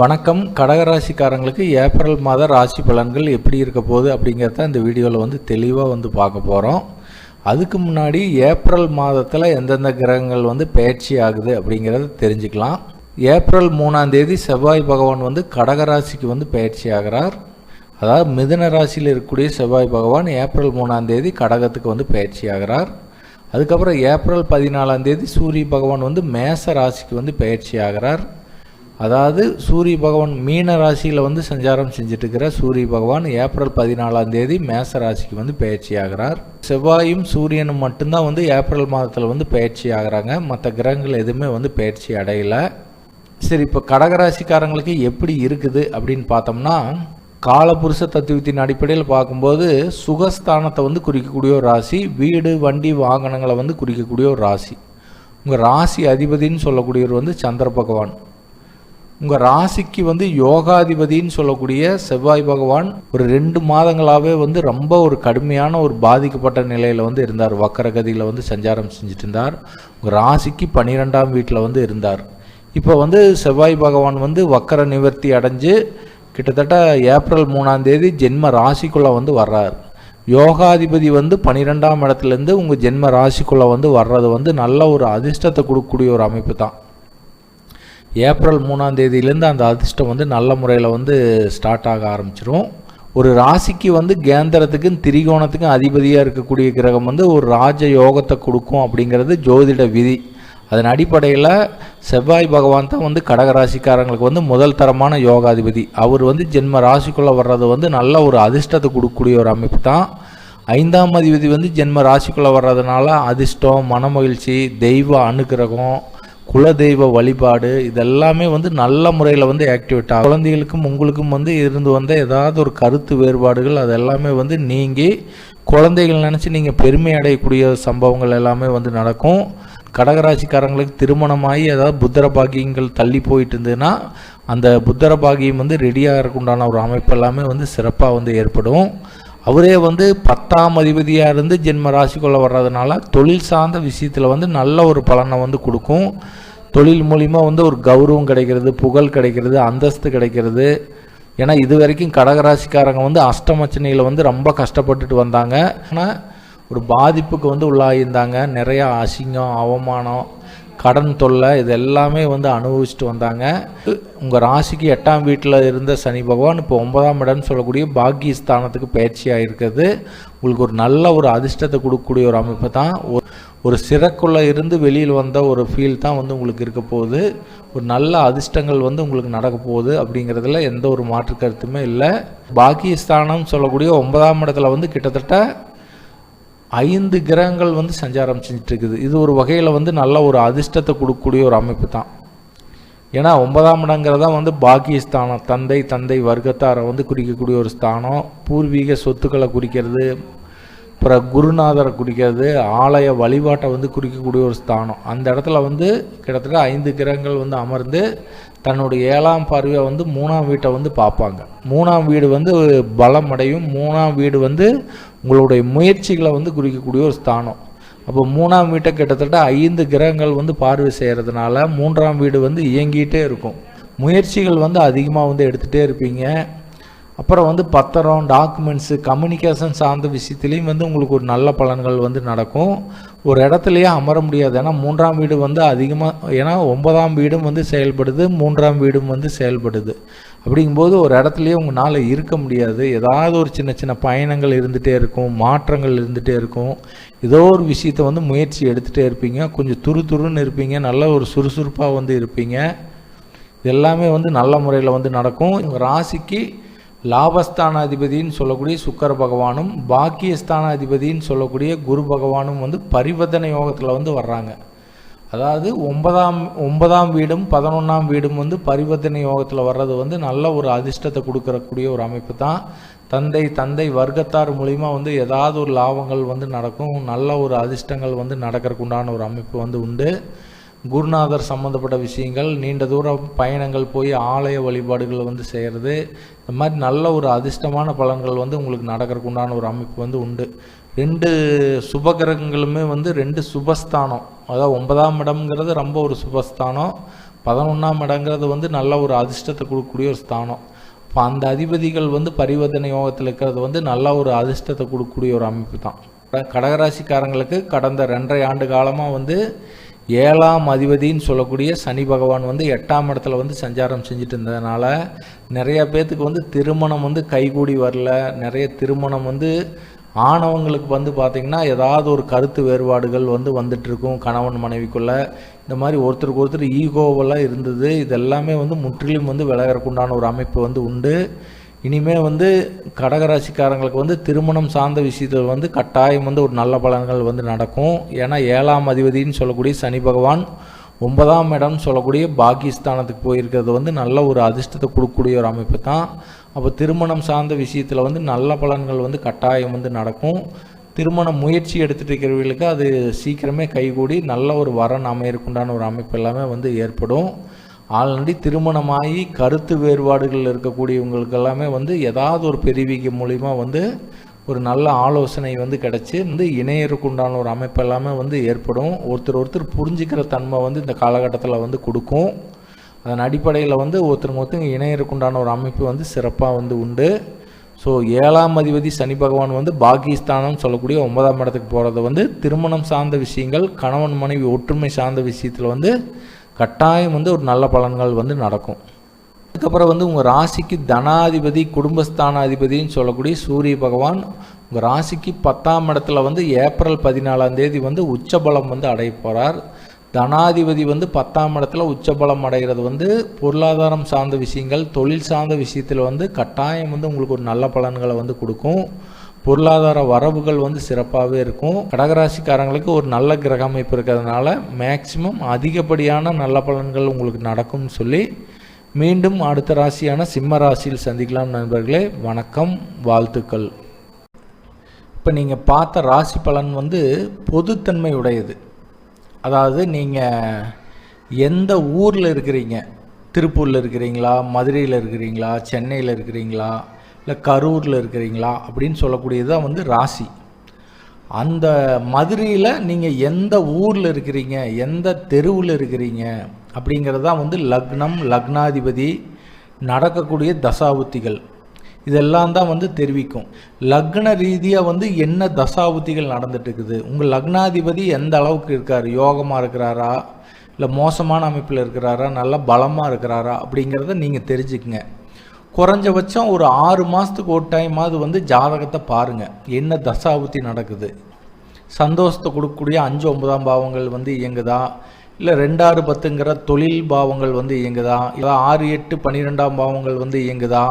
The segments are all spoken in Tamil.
வணக்கம். கடகராசிக்காரங்களுக்கு ஏப்ரல் மாத ராசி பலன்கள் எப்படி இருக்க போகுது அப்படிங்கிறத இந்த வீடியோவில் வந்து தெளிவாக வந்து பார்க்க போகிறோம் அதுக்கு முன்னாடி ஏப்ரல் மாதத்தில் எந்தெந்த கிரகங்கள் வந்து பயிற்சி ஆகுது அப்படிங்கிறத தெரிஞ்சுக்கலாம். ஏப்ரல் மூணாம் தேதி செவ்வாய் பகவான் வந்து கடகராசிக்கு வந்து பயிற்சி ஆகிறார். அதாவது மிதுன ராசியில் இருக்கக்கூடிய செவ்வாய் பகவான் ஏப்ரல் மூணாம் தேதி கடகத்துக்கு வந்து பயிற்சி ஆகிறார். அதுக்கப்புறம் ஏப்ரல் பதினாலாம் தேதி சூரிய பகவான் வந்து மேச ராசிக்கு வந்து பயிற்சி ஆகிறார். அதாவது சூரிய பகவான் மீன ராசியில் வந்து சஞ்சாரம் செஞ்சுட்டு இருக்கிற சூரிய பகவான் ஏப்ரல் பதினாலாம் தேதி மேச ராசிக்கு வந்து பயிற்சி ஆகிறார். செவ்வாயும் சூரியனும் மட்டும்தான் வந்து ஏப்ரல் மாதத்தில் வந்து பயிற்சி ஆகிறாங்க. மற்ற கிரகங்கள் எதுவுமே வந்து பயிற்சி அடையலை. சரி இப்போ கடகராசிக்காரங்களுக்கு எப்படி இருக்குது அப்படின்னு பார்த்தோம்னா காலபுருஷ தத்துவத்தின் அடிப்படையில் பார்க்கும்போது சுகஸ்தானத்தை வந்து குறிக்கக்கூடிய ஒரு ராசி வீடு வண்டி வாகனங்களை வந்து குறிக்கக்கூடிய ஒரு ராசி. உங்கள் ராசி அதிபதின்னு சொல்லக்கூடியவர் வந்து சந்திர பகவான். உங்கள் ராசிக்கு வந்து யோகாதிபதின்னு சொல்லக்கூடிய செவ்வாய் பகவான் ஒரு ரெண்டு மாதங்களாகவே வந்து ரொம்ப ஒரு கடுமையான ஒரு பாதிக்கப்பட்ட நிலையில் வந்து இருந்தார். வக்கரகதியில் வந்து சஞ்சாரம் செஞ்சுட்டு இருந்தார் உங்கள் ராசிக்கு பன்னிரெண்டாம் வீட்டில் வந்து இருந்தார். இப்போ வந்து செவ்வாய் பகவான் வந்து வக்கர நிவர்த்தி அடைஞ்சு கிட்டத்தட்ட ஏப்ரல் மூணாம் தேதி ஜென்ம ராசிக்குள்ளே வந்து வர்றார். யோகாதிபதி வந்து பன்னிரெண்டாம் இடத்துலேருந்து உங்கள் ஜென்ம ராசிக்குள்ளே வந்து வர்றது வந்து நல்ல ஒரு அதிர்ஷ்டத்தை கொடுக்கக்கூடிய ஒரு அமைப்பு தான். ஏப்ரல் மூணாம் தேதியிலேருந்து அந்த அதிர்ஷ்டம் வந்து நல்ல முறையில் வந்து ஸ்டார்ட் ஆக ஆரம்பிச்சிடும் ஒரு ராசிக்கு வந்து கேந்திரத்துக்கும் திரிகோணத்துக்கும் அதிபதியாக இருக்கக்கூடிய கிரகம் வந்து ஒரு ராஜ யோகத்தை கொடுக்கும் அப்படிங்கிறது ஜோதிட விதி. அதன் அடிப்படையில் செவ்வாய் பகவான் தான் வந்து கடகராசிக்காரங்களுக்கு வந்து முதல் தரமான யோகாதிபதி. அவர் வந்து ஜென்ம ராசிக்குள்ளே வர்றது வந்து நல்ல ஒரு அதிர்ஷ்டத்தை கொடுக்கக்கூடிய ஒரு அமைப்பு தான். ஐந்தாம் அதிபதி வந்து ஜென்ம ராசிக்குள்ளே வர்றதுனால அதிர்ஷ்டம் மனமகிழ்ச்சி தெய்வ அனுகிரகம் குலதெய்வ வழிபாடு இதெல்லாமே வந்து நல்ல முறையில் வந்து ஆக்டிவேட் ஆகும். குழந்தைகளுக்கும் உங்களுக்கும் வந்து இருந்து வந்த ஏதாவது ஒரு கருத்து வேறுபாடுகள் அது எல்லாமே வந்து நீங்கி குழந்தைகள் நினச்சி நீங்கள் பெருமை அடையக்கூடிய சம்பவங்கள் எல்லாமே வந்து நடக்கும். கடகராசிக்காரங்களுக்கு திருமணமாகி ஏதாவது புத்தர பாகியங்கள் தள்ளி போயிட்டு இருந்ததுன்னா அந்த புத்தர பாகியம் வந்து ரெடியாகிறதுக்குண்டான உண்டான ஒரு அமைப்பு எல்லாமே வந்து சிறப்பாக வந்து ஏற்படும். அவரே வந்து பத்தாம் அதிபதியாக இருந்து ஜென்ம ராசிக்குள்ளே வர்றதுனால தொழில் சார்ந்த விஷயத்தில் வந்து நல்ல ஒரு பலனை வந்து கொடுக்கும். தொழில் மூலிமா வந்து ஒரு கௌரவம் கிடைக்கிறது புகழ் கிடைக்கிறது அந்தஸ்து கிடைக்கிறது. ஏன்னா இது வரைக்கும் கடகராசிக்காரங்க வந்து அஷ்டமச்சனையில் வந்து ரொம்ப கஷ்டப்பட்டுட்டு வந்தாங்க. ஆனால் ஒரு பாதிப்புக்கு வந்து உள்ளாகியிருந்தாங்க. நிறையா அசிங்கம் அவமானம் கடன் தொல்லை இது எல்லாமே வந்து அனுபவிச்சுட்டு வந்தாங்க. உங்கள் ராசிக்கு எட்டாம் வீட்டில் இருந்த சனி பகவான் இப்போ ஒன்பதாம் இடம்னு சொல்லக்கூடிய பாக்கியஸ்தானத்துக்கு பயிற்சியாக இருக்கிறது உங்களுக்கு ஒரு நல்ல ஒரு அதிர்ஷ்டத்தை கொடுக்கக்கூடிய ஒரு அமைப்பு தான். ஒரு சிறக்குள்ளே இருந்து வெளியில் வந்த ஒரு ஃபீல் தான் வந்து உங்களுக்கு இருக்க போகுது. ஒரு நல்ல அதிர்ஷ்டங்கள் வந்து உங்களுக்கு நடக்க போகுது அப்படிங்கிறதுல எந்த ஒரு மாற்று கருத்துமே இல்லை. பாக்கியஸ்தானம் சொல்லக்கூடிய ஒன்பதாம் இடத்துல வந்து கிட்டத்தட்ட ஐந்து கிரகங்கள் வந்து சஞ்சாரம் செஞ்சுட்டு இருக்குது இது ஒரு வகையில் வந்து நல்ல ஒரு அதிர்ஷ்டத்தை கொடுக்கக்கூடிய ஒரு அமைப்பு தான். ஏன்னா ஒன்பதாம் இடங்கிறதா வந்து பாக்கியஸ்தானம். தந்தை தந்தை வர்க்கத்தாரை வந்து குறிக்கக்கூடிய ஒரு ஸ்தானம். பூர்வீக சொத்துக்களை குறிக்கிறது. அப்புறம் குருநாதரை குறிக்கிறது ஆலய வழிபாட்டை வந்து குறிக்கக்கூடிய ஒரு ஸ்தானம். அந்த இடத்துல வந்து கிட்டத்தட்ட ஐந்து கிரகங்கள் வந்து அமர்ந்து தன்னுடைய ஏழாம் பார்வையை வந்து மூணாம் வீட்டை வந்து பார்ப்பாங்க. மூணாம் வீடு வந்து பலம் அடையும். மூணாம் வீடு வந்து உங்களுடைய முயற்சிகளை வந்து குறிக்கக்கூடிய ஒரு ஸ்தானம். அப்போ மூணாம் வீட்டை கிட்டத்தட்ட ஐந்து கிரகங்கள் வந்து பார்வை செய்கிறதுனால மூன்றாம் வீடு வந்து இயங்கிட்டே இருக்கும். முயற்சிகள் வந்து அதிகமாக வந்து எடுத்துகிட்டே இருப்பீங்க. அப்புறம் வந்து பத்திரம் டாக்குமெண்ட்ஸு கம்யூனிகேஷன் சார்ந்த விஷயத்துலேயும் வந்து உங்களுக்கு ஒரு நல்ல பலன்கள் வந்து நடக்கும். ஒரு இடத்துலையே அமர முடியாது. ஏன்னா மூன்றாம் வீடு வந்து அதிகமாக ஏன்னா ஒன்பதாம் வீடும் வந்து செயல்படுது மூன்றாம் வீடும் வந்து செயல்படுது. அப்படிங்கும்போது ஒரு இடத்துலையே உங்களால் இருக்க முடியாது. ஏதாவது ஒரு சின்ன சின்ன பயணங்கள் இருந்துகிட்டே இருக்கும் மாற்றங்கள் இருந்துகிட்டே இருக்கும். ஏதோ ஒரு விஷயத்தை வந்து முயற்சி எடுத்துகிட்டே இருப்பீங்க. கொஞ்சம் துரு துருன்னு இருப்பீங்க. நல்ல ஒரு சுறுசுறுப்பாக வந்து இருப்பீங்க. இது எல்லாமே வந்து நல்ல முறையில் வந்து நடக்கும். உங்கள் ராசிக்கு லாபஸ்தானாதிபதின்னு சொல்லக்கூடிய சுக்கர பகவானும் பாக்கியஸ்தானாதிபதின்னு சொல்லக்கூடிய குரு பகவானும் வந்து பரிவர்த்தனை யோகத்தில் வந்து வர்றாங்க. அதாவது ஒன்பதாம் ஒன்பதாம் வீடும் பதினொன்றாம் வீடும் வந்து பரிவர்த்தனை யோகத்தில் வர்றது வந்து நல்ல ஒரு அதிர்ஷ்டத்தை கொடுக்கறக்கூடிய ஒரு அமைப்பு தான். தந்தை தந்தை வர்க்கத்தார் மூலிமா வந்து ஏதாவது ஒரு லாபங்கள் வந்து நடக்கும் நல்ல ஒரு அதிர்ஷ்டங்கள் வந்து நடக்கிறதுக்கு உண்டான ஒரு அமைப்பு வந்து உண்டு. குருநாதர் சம்மந்தப்பட்ட விஷயங்கள் நீண்ட தூரம் பயணங்கள் போய் ஆலய வழிபாடுகளை வந்து செய்கிறது இந்த மாதிரி நல்ல ஒரு அதிர்ஷ்டமான பலன்கள் வந்து உங்களுக்கு நடக்கிறதுக்கு உண்டான ஒரு அமைப்பு வந்து உண்டு. ரெண்டு சுபகிரகங்களுமே வந்து ரெண்டு சுபஸ்தானம். அதாவது ஒன்பதாம் இடம்ங்கிறது ரொம்ப ஒரு சுபஸ்தானம் பதினொன்றாம் இடங்கிறது வந்து நல்ல ஒரு அதிர்ஷ்டத்தை கொடுக்கக்கூடிய ஒரு ஸ்தானம். இப்போ அந்த அதிபதிகள் வந்து பரிவர்த்தனை யோகத்தில் இருக்கிறது வந்து நல்ல ஒரு அதிர்ஷ்டத்தை கொடுக்கக்கூடிய ஒரு அமைப்பு தான். கடகராசிக்காரங்களுக்கு கடந்த ரெண்டரை ஆண்டு காலமாக வந்து ஏழாம் அதிபதின்னு சொல்லக்கூடிய சனி பகவான் வந்து எட்டாம் இடத்துல வந்து சஞ்சாரம் செஞ்சுட்டு இருந்ததுனால நிறைய பேர்த்துக்கு வந்து திருமணம் வந்து கைகூடி வரல. நிறைய திருமணம் வந்து ஆணவங்களுக்கு வந்து பார்த்திங்கன்னா ஏதாவது ஒரு கருத்து வேறுபாடுகள் வந்து வந்துட்டுருக்கும் கணவன் மனைவிக்குள்ளே. இந்த மாதிரி ஒருத்தருக்கு ஒருத்தர் ஈகோவெல்லாம் இருந்தது. இதெல்லாமே வந்து முற்றிலும் வந்து விலகறக்குண்டான ஒரு அமைப்பு வந்து உண்டு. இனிமேல் வந்து கடகராசிக்காரங்களுக்கு வந்து திருமணம் சார்ந்த விஷயத்தில் வந்து கட்டாயம் வந்து ஒரு நல்ல பலன்கள் வந்து நடக்கும். ஏன்னா ஏழாம் அதிபதினு சொல்லக்கூடிய சனி பகவான் ஒன்பதாம் இடம்னு சொல்லக்கூடிய பாகிஸ்தானத்துக்கு போயிருக்கிறது வந்து நல்ல ஒரு அதிர்ஷ்டத்தை கொடுக்கக்கூடிய ஒரு அமைப்பு தான். அப்போ திருமணம் சார்ந்த விஷயத்தில் வந்து நல்ல பலன்கள் வந்து கட்டாயம் வந்து நடக்கும். திருமண முயற்சி எடுத்துகிட்டு இருக்கிறவர்களுக்கு அது சீக்கிரமே கைகூடி நல்ல ஒரு வரன் அமையறக்குண்டான ஒரு அமைப்பு எல்லாமே வந்து ஏற்படும். ஆல்ரெடி திருமணமாகி கருத்து வேறுபாடுகள் இருக்கக்கூடியவங்களுக்கு எல்லாமே வந்து ஏதாவது ஒரு பெருவிக்கு மூலிமா வந்து ஒரு நல்ல ஆலோசனை வந்து கிடச்சி வந்து இணையருக்கு உண்டான ஒரு அமைப்பு எல்லாமே வந்து ஏற்படும். ஒருத்தர் ஒருத்தர் புரிஞ்சுக்கிற தன்மை வந்து இந்த காலகட்டத்தில் வந்து கொடுக்கும். அதன் அடிப்படையில் வந்து ஒருத்தருங்க ஒருத்தங்க இணையருக்கு உண்டான ஒரு அமைப்பு வந்து சிறப்பாக வந்து உண்டு. ஸோ ஏழாம் அதிபதி சனி பகவான் வந்து பாகிஸ்தானம் சொல்லக்கூடிய ஒன்பதாம் இடத்துக்கு போகிறது வந்து திருமணம் சார்ந்த விஷயங்கள் கணவன் மனைவி ஒற்றுமை சார்ந்த விஷயத்தில் வந்து கட்டாயம் வந்து ஒரு நல்ல பலன்கள் வந்து நடக்கும். அதுக்கப்புறம் வந்து உங்கள் ராசிக்கு தனாதிபதி குடும்பஸ்தானாதிபதினு சொல்லக்கூடிய சூரிய பகவான் உங்கள் ராசிக்கு பத்தாம் இடத்துல வந்து ஏப்ரல் பதினாலாம் தேதி வந்து உச்சபலம் வந்து அடைய போகிறார் தனாதிபதி வந்து பத்தாம் இடத்துல உச்சபலம் அடைகிறது வந்து பொருளாதாரம் சார்ந்த விஷயங்கள் தொழில் சார்ந்த விஷயத்தில் வந்து கட்டாயம் வந்து உங்களுக்கு ஒரு நல்ல பலன்களை வந்து கொடுக்கும். பொருளாதார வரவுகள் வந்து சிறப்பாகவே இருக்கும். கடகராசிக்காரங்களுக்கு ஒரு நல்ல கிரக அமைப்பு இருக்கிறதுனால மேக்சிமம் அதிகப்படியான நல்ல பலன்கள் உங்களுக்கு நடக்கும்னு சொல்லி மீண்டும் அடுத்த ராசியான சிம்ம ராசியில் சந்திக்கலாம் நண்பர்களே. வணக்கம் வாழ்த்துக்கள். இப்போ நீங்கள் பார்த்த ராசி பலன் வந்து பொதுத்தன்மை உடையது. அதாவது நீங்கள் எந்த ஊரில் இருக்கிறீங்க? திருப்பூரில் இருக்கிறீங்களா? மதுரையில் இருக்கிறீங்களா? சென்னையில் இருக்கிறீங்களா? இல்லை கரூரில் இருக்கிறீங்களா அப்படின்னு சொல்லக்கூடியது தான் வந்து ராசி. அந்த மதுரையில் நீங்கள் எந்த ஊரில் இருக்கிறீங்க எந்த தெருவில் இருக்கிறீங்க அப்படிங்கிறது தான் வந்து லக்னம் லக்னாதிபதி நடக்கக்கூடிய தசாபுத்திகள். இதெல்லாம் தான் வந்து தெரிவிக்கும். லக்ன ரீதியாக வந்து என்ன தசாபுத்திகள் நடந்துட்டுருக்குது? உங்கள் லக்னாதிபதி எந்த அளவுக்கு இருக்கார்? யோகமாக இருக்கிறாரா? இல்லை மோசமான அமைப்பில் இருக்கிறாரா? நல்லா பலமாக இருக்கிறாரா? அப்படிங்கிறத நீங்கள் தெரிஞ்சுக்குங்க. குறைஞ்சபட்சம் ஒரு ஆறு மாதத்துக்கு ஒரு டைமாவது வந்து ஜாதகத்தை பாருங்கள் என்ன தசாபுத்தி நடக்குது? சந்தோஷத்தை கொடுக்கக்கூடிய அஞ்சு ஒன்பதாம் பாவங்கள் வந்து இயங்குதா? இல்லை ரெண்டாறு பத்துங்கிற தொழில் பாவங்கள் வந்து இயங்குதா? இல்லை ஆறு எட்டு பன்னிரெண்டாம் பாவங்கள் வந்து இயங்குதா?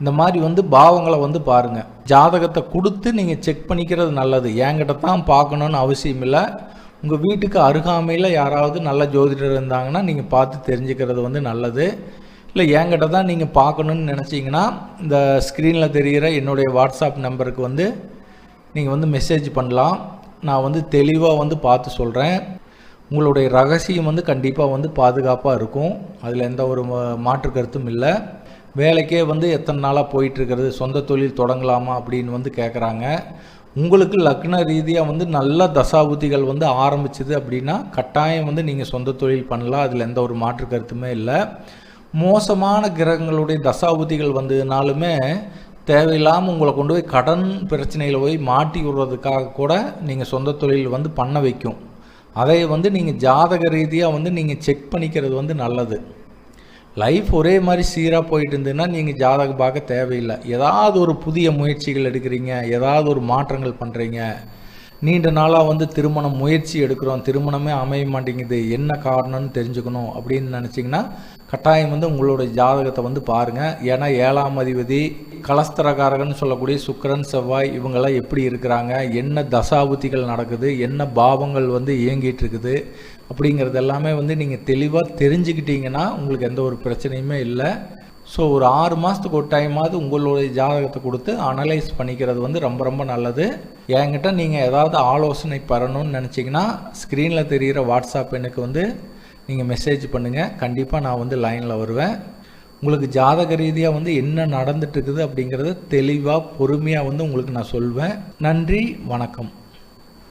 இந்த மாதிரி வந்து பாவங்களை வந்து பாருங்கள் ஜாதகத்தை கொடுத்து நீங்கள் செக் பண்ணிக்கிறது நல்லது. என்கிட்ட தான் பார்க்கணுன்னு அவசியம் இல்லை. உங்கள் வீட்டுக்கு அருகாமையில் யாராவது நல்ல ஜோதிடர் இருந்தாங்கன்னா நீங்கள் பார்த்து தெரிஞ்சுக்கிறது வந்து நல்லது. இல்லை என்கிட்ட தான் நீங்கள் பார்க்கணுன்னு நினச்சிங்கன்னா இந்த ஸ்க்ரீனில் தெரிகிற என்னுடைய வாட்ஸ்அப் நம்பருக்கு வந்து நீங்கள் வந்து மெசேஜ் பண்ணலாம். நான் வந்து தெளிவாக வந்து பார்த்து சொல்கிறேன் உங்களுடைய ரகசியம் வந்து கண்டிப்பாக வந்து பாதுகாப்பாக இருக்கும். அதில் எந்த ஒரு மாற்று கருத்தும் இல்லை. வேலைக்கே வந்து எத்தனை நாளாக போயிட்டுருக்கிறது சொந்த தொழில் தொடங்கலாமா அப்படின்னு வந்து கேட்குறாங்க உங்களுக்கு லக்ன ரீதியாக வந்து நல்ல தசாபுத்திகள் வந்து ஆரம்பிச்சுது அப்படின்னா கட்டாயம் வந்து நீங்கள் சொந்த தொழில் பண்ணலாம். அதில் எந்த ஒரு மாற்று கருத்துமே இல்லை. மோசமான கிரகங்களுடைய தசாபுதிகள் வந்ததுனாலுமே தேவையில்லாமல் உங்களை கொண்டு போய் கடன் பிரச்சனையில் போய் மாட்டி விடுறதுக்காக கூட நீங்கள் சொந்த தொழில் வந்து பண்ண வைக்கும். அதை வந்து நீங்கள் ஜாதக ரீதியாக வந்து நீங்கள் செக் பண்ணிக்கிறது வந்து நல்லது. லைஃப் ஒரே மாதிரி சீராக போயிட்டு இருந்ததுன்னா நீங்கள் ஜாதகம் பார்க்க தேவையில்லை. ஏதாவது ஒரு புதிய முயற்சிகள் எடுக்கிறீங்க ஏதாவது ஒரு மாற்றங்கள் பண்ணுறீங்க நீண்ட நாளாக வந்து திருமணம் முயற்சி எடுக்கிறோம். திருமணமே அமைய மாட்டேங்குது. என்ன காரணம்னு தெரிஞ்சுக்கணும் அப்படின்னு நினச்சிங்கன்னா கட்டாயம் வந்து உங்களுடைய ஜாதகத்தை வந்து பாருங்கள் ஏன்னா ஏழாம் அதிபதி கலஸ்தரகாரகன் சொல்லக்கூடிய சுக்கரன் செவ்வாய் இவங்கெல்லாம் எப்படி இருக்கிறாங்க? என்ன தசாபுத்திகள் நடக்குது? என்ன பாவங்கள் வந்து இயங்கிட்டு இருக்குது? அப்படிங்கிறது எல்லாமே வந்து நீங்கள் தெளிவாக தெரிஞ்சுக்கிட்டீங்கன்னா உங்களுக்கு எந்த ஒரு பிரச்சனையுமே இல்லை. ஸோ ஒரு ஆறு மாதத்துக்கு ஒரு டைமாவது உங்களுடைய ஜாதகத்தை கொடுத்து அனலைஸ் பண்ணிக்கிறது வந்து ரொம்ப ரொம்ப நல்லது. என்கிட்ட நீங்கள் ஏதாவது ஆலோசனை பெறணும்னு நினச்சிங்கன்னா ஸ்க்ரீனில் தெரிகிற வாட்ஸ்அப் எனக்கு வந்து நீங்கள் மெசேஜ் பண்ணுங்கள் கண்டிப்பாக நான் வந்து லைனில் வருவேன். உங்களுக்கு ஜாதக ரீதியாக வந்து என்ன நடந்துட்டுருக்குது அப்படிங்கிறத தெளிவாக பொறுமையாக வந்து உங்களுக்கு நான் சொல்வேன். நன்றி வணக்கம்.